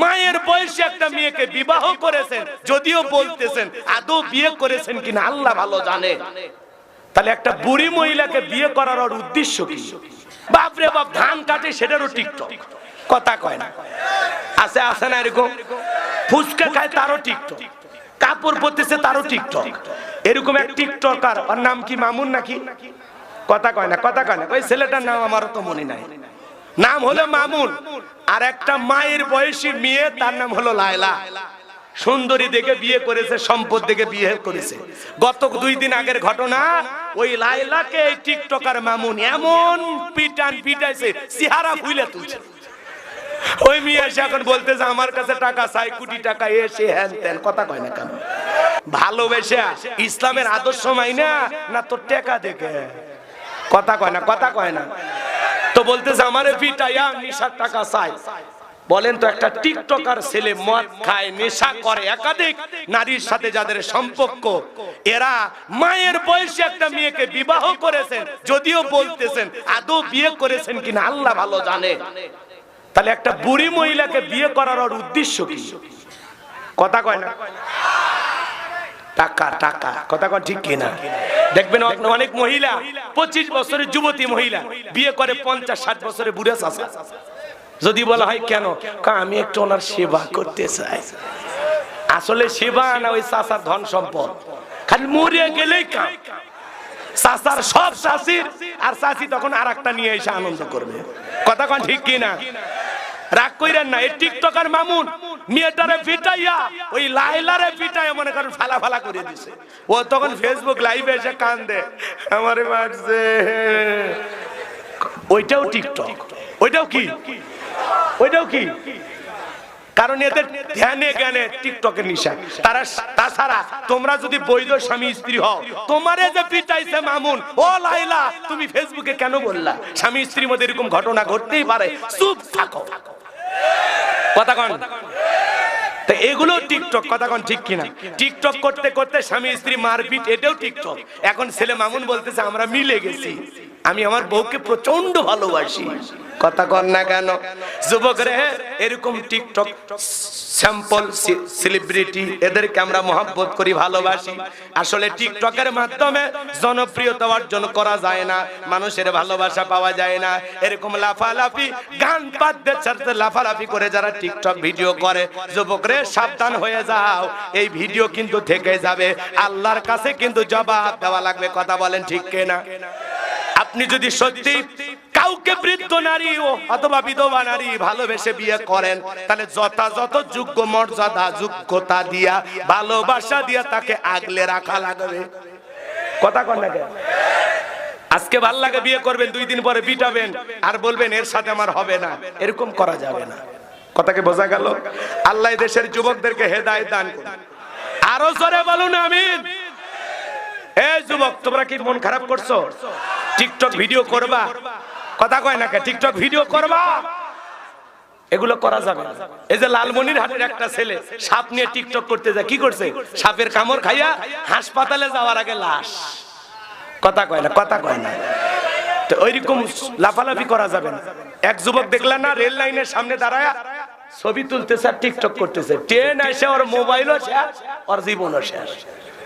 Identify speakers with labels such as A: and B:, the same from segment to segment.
A: মায়ের বয়সে একটা মেয়েকে বিবাহ করেছেন, যদিও বলতেছেন, আদৌ বিয়ে করেছেন কিনা আল্লাহ ভালো জানে। তাহলে একটা বুড়ি মহিলাকে বিয়ে করার ওর উদ্দেশ্য কি? বাপরে বাপ, ধান কাটে সেটারও টিকটক। কথা কয় না। আছে আছে না এরকম? ফুচকা খায় তারও টিকটক। কাপড় পরতেছে তারও টিকটক। এরকম এক টিকটকার, ওর নাম কি মামুন নাকি? কথা কয় না, কথা কয় না। ওই ছেলেটার নাম আমারও তো মনে নাই। নাম হলো মামুন। আর একটা মায়ের বয়সী মেয়ে, তার নাম হলো লায়লা। সুন্দরী দেখে বিয়ে করেছে, সম্পদ দেখে বিয়ে করেছে। গত দুই দিন আগের ঘটনা, ওই লাইলাকে টিকটকার মামুন এমন পিটান পিটাইছে, চেহারা ফুলে তুলছে। ওই মেয়ে এসে এখন বলতেছে, আমার কাছে টাকা চাই, কোটি টাকা। এসে হ্যান ত্যান, কথা কয় না কেন? ভালোবেসে ইসলামের আদর্শ মাইনা না তোর টাকা দেখে? কথা কয় না, কথা কয় না। তো বলতেছে, আমারে পিটাইয়া নিশার টাকা চাই। বলেন তো, একটা টিকটকার ছেলে মদ খায়, নেশা করে। একাধিক নারীর সাথে যাদের সম্পর্ক, এরা মায়ের বয়সে একটা মেয়েকে বিবাহ করেছেন, যদিও বলতেছেন, আদৌ বিয়ে করেছেন কিনা আল্লাহ ভালো জানে। তাহলে একটা বুড়ি মহিলাকে বিয়ে করার ওর উদ্দেশ্য কি? কথা কয় না? টাকা টাকা। কথা কয় ঠিক কিনা? দেখবেন অনেক- মহিলা, পঁচিশ বছরের যুবতী মহিলা, বিয়ে করে পঞ্চাশ, ষাট বছরের বুড়ে চাষা যদি বলা হয় কেন? আমি একটু ওনার সেবা করতে চাই। আসলে সেবা না, ওই চাষার ধন সম্পদ। খালি মরিয়ে গেলেই কাম। চাষার সব চাষির আর চাষি তখন আর নিয়ে এসে আনন্দ করবে। কথা কন ঠিক কিনা? রাগ কইরেন না, এই টিকটকার মামুন, মেয়েটারে পিটাইয়া, ওই লাইলারে পিটাইয়া মনে করেন ফালা ফালা করে দিছে। ও তখন ফেসবুক লাইভে এসে কান্দে, আমারে মারছে। ওইটাও টিকটক। ওইটাও কি? ওইটাও কি? কারণ এদের ধ্যানে জ্ঞানে টিকটকের নিশা তারা তাছাড়া তোমরা যদি বৈধ স্বামী, স্ত্রী হও, তোমারে যে পিটাইছে মামুন, ও লাইলা, তুমি ফেসবুকে কেন বললা? স্বামী, স্ত্রীর মধ্যে এরকম ঘটনা ঘটতেই পারে। চুপ থাকো। কথা তো এগুলো টিকটক কথা ঠিক কিনা? টিকটক করতে করতে স্বামী, স্ত্রী মারপিট, এটাও টিকটক। এখন ছেলে মামুন বলতেছে, আমরা মিলে গেছি। আমি আমার বউকে প্রচণ্ড ভালোবাসি। কথা কন না কেন? যুবক রে এরকম টিকটক স্যাম্পল সেলিব্রিটি এদেরকে আমরা মহাব্বত করি, ভালোবাসি। আসলে টিকটকের মাধ্যমে জনপ্রিয়তা অর্জন করা যায় না, মানুষের ভালোবাসা পাওয়া যায় না। এরকম লাফালাফি, গান বাদ্যের সাথে লাফালাফি করে যারা টিকটক ভিডিও করে, যুবকরে, সাবধান হয়ে যাও। এই ভিডিও কিন্তু থেকে যাবে। আল্লাহর কাছে কিন্তু জবাব দেওয়া লাগবে, কথা বলেন ঠিক কিনা? আপনি যদি সত্যি কাউকে বৃদ্ধ নারী ও অথবা বিধবা নারী ভালোবেসে বিয়ে করেন, তাহলে যথাযথ যোগ্য মর্যাদা, যোগ্যতা দিয়া, ভালোবাসা দিয়া তাকে আগলে রাখা লাগবে। কথা কন না আজকে ভালো লাগে বিয়ে করবেন, দুই দিন পরে বিটাবেন আর বলবেন, এর সাথে আমার হবে না। এরকম করা যাবে না। কথাকে বোঝা গেল? আল্লাহ দেশের যুবকদেরকে হেদায় দান করুন। আরও জোরে বলুন, আমিন। এই যুবক, তোমরা কি মন খারাপ করছ? টিকটক ভিডিও করবা? কথা কয় না টিকটক ভিডিও করবা? এগুলো করা যাবে। এই যে লালমনির হাটের একটা ছেলে, সাপ নিয়ে টিকটক করতে যায়, কি করছে? সাপের কামড় খাইয়া হাসপাতালে যাওয়ার আগে লাশ। কথা কয় না, কথা কয় না। তো ওইরকম লাফালাফি করা যাবে না। এক যুবক দেখলেন না, রেল লাইনের সামনে দাঁড়ায় ছবি তুলতেছে আর টিকটক করতেছে। ট্রেন এসে ওর মোবাইলও শেষ ওর জীবনও শেষ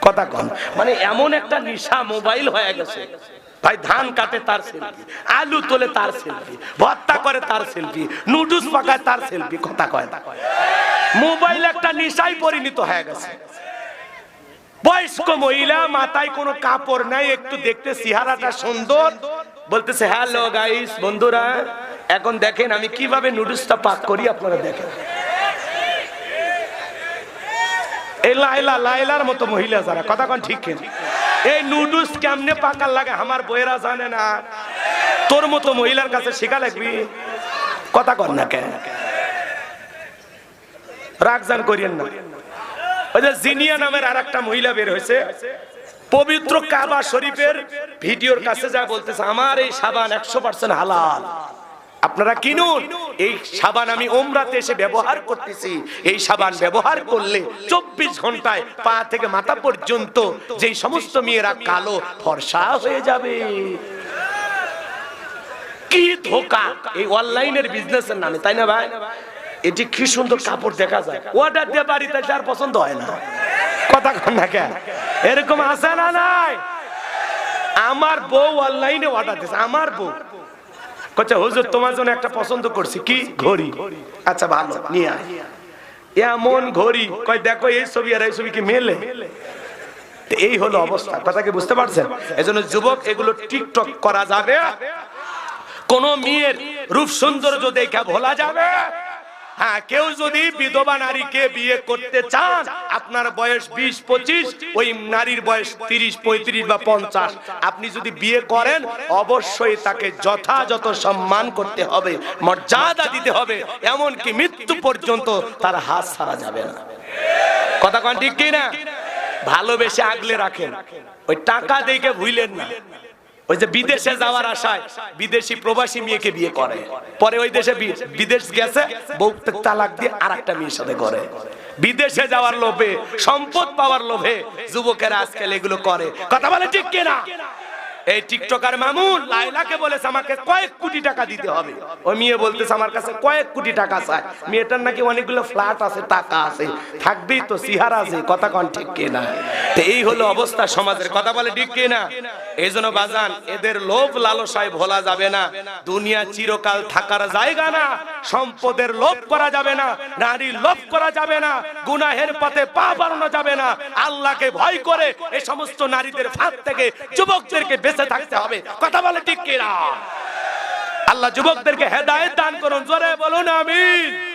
A: কথা কন মানে এমন একটা নিশা মোবাইল হয়ে গেছে। ভাই, ধান কাটে তার সেলফি আলু তোলে তার সেলফি ভর্তা করে তার সেলফি নুডলস পাকায় তার সেলফি কথা কয় না। মোবাইল একটা নিশায় পরিণত হয়ে গেছে। বয়স্ক মহিলা, মাথায় কোনো কাপড় নাই, একটু দেখতে সুন্দর। বলতেছে হ্যালো গাইস বন্ধুরা, এখন দেখেন আমি কীভাবে নুডলসটা পাক করি, আপনারা দেখেন। এই লাইলা লাইলার মতো মহিলা যারা, কথা কন ঠিক কিনা? এই নুডলস কেমনে পাকার লাগে? আমার বইয়েরা জানে না। তোর মতো মহিলার কাছে শিখা লাগবি। কথা কর না কেন রাগজান করিয়েন না। জিনিয়া নামের আর একটা মহিলা বের হয়েছে। পবিত্র কাবা শরীফের ভিডিওর কাছে যা বলতেছে, আমার এই সাবান একশো পার্সেন্ট হালাল। আপনারা কিনুন। এই সাবান আমি ওমরাতে এসে ব্যবহার করতেছি। এই সাবান ব্যবহার করলে চব্বিশ ঘন্টায় পা থেকে মাথা পর্যন্ত যেই সমস্ত মেয়েরা কালো ফর্সা হয়ে যাবে। কি ধোকা! এই অনলাইনের বিজনেসের নামে, তাই না ভাই? এটি কি সুন্দর কাপড় দেখা যায়। অর্ডার দিয়ে বাড়িতে যার পছন্দ হয় না। কথা কন না কেন? এরকম আছে না নাই? আমার বউ অনলাইনে অর্ডার দিয়েছে, আমার বউ। কচ্ছে, হুজুর, তোমার জন্য একটা পছন্দ করছি। কি? ঘড়ি। আচ্ছা ভালো, নিয়ে আয়। এমন ঘড়ি। কয়, দেখো, এই ছবি আর এই ছবি কি মেলে? এই হলো অবস্থা। কথা কি বুঝতে পারছেন? এজন্য যুবক, এগুলো টিকটক করা যাবে। কোন মেয়ের রূপ সৌন্দর্য দেখা ভোলা যাবে। হ্যাঁ কেউ যদি বিধবা নারীকে বিয়ে করতে চান, আপনার বয়স বিশ, পঁচিশ, ওই নারীর বয়স তিরিশ, পঁয়ত্রিশ বা পঞ্চাশ। আপনি যদি বিয়ে করেন, অবশ্যই তাকে যথাযথ সম্মান করতে হবে, মর্যাদা দিতে হবে, এমনকি মৃত্যু পর্যন্ত তার হাত ছাড়া যাবে না। কথা কন ঠিক কি না ভালোবেসে আগলে রাখেন। ওই টাকা দেখে ভুইলেন না। ওই যে বিদেশে যাওয়ার আশায় বিদেশি প্রবাসী মেয়েকে বিয়ে করে। পরে ওই দেশে বিদেশ গেছে বউ তালাক দিয়ে আর একটা মেয়ের সাথে করে। বিদেশে যাওয়ার লোভে, সম্পদ পাওয়ার লোভে যুবকেরা আজকাল এগুলো করে। কথা বলে ঠিক কিনা? এই টিকটকার মামুন লাইলাকে বলেছে আমাকে কয়েক কোটি টাকা দিতে হবে। ওই মেয়ে বলতেছে, আমার কাছে কয়েক কোটি টাকা চাই। মেয়েটার নাকি অনেকগুলো ফ্ল্যাট আছে, টাকা আছে। থাকবেই তো, সিহার আছে, কথা কন ঠিক কিনা তো এই হলো অবস্থা সমাজের। কথা বলে ঠিক কিনা এই জন্য বাজান, এদের লোভ লালসায় ভোলা যাবে না। দুনিয়া চিরকাল থাকার জায়গা না। সম্পদের লোভ করা যাবে না। নারীর লোভ করা যাবে না। গুনাহের পথে পা বাড়ানো যাবে না। আল্লাহকে ভয় করে এই সমস্ত নারীদের ফাঁদ থেকে যুবকদেরকে বেঁচে থাকতে হবে। কথা বলে ঠিক কিনা? আল্লাহ যুবকদেরকে হেদায়েত দান করুন, জোরে বলুন, আমিন।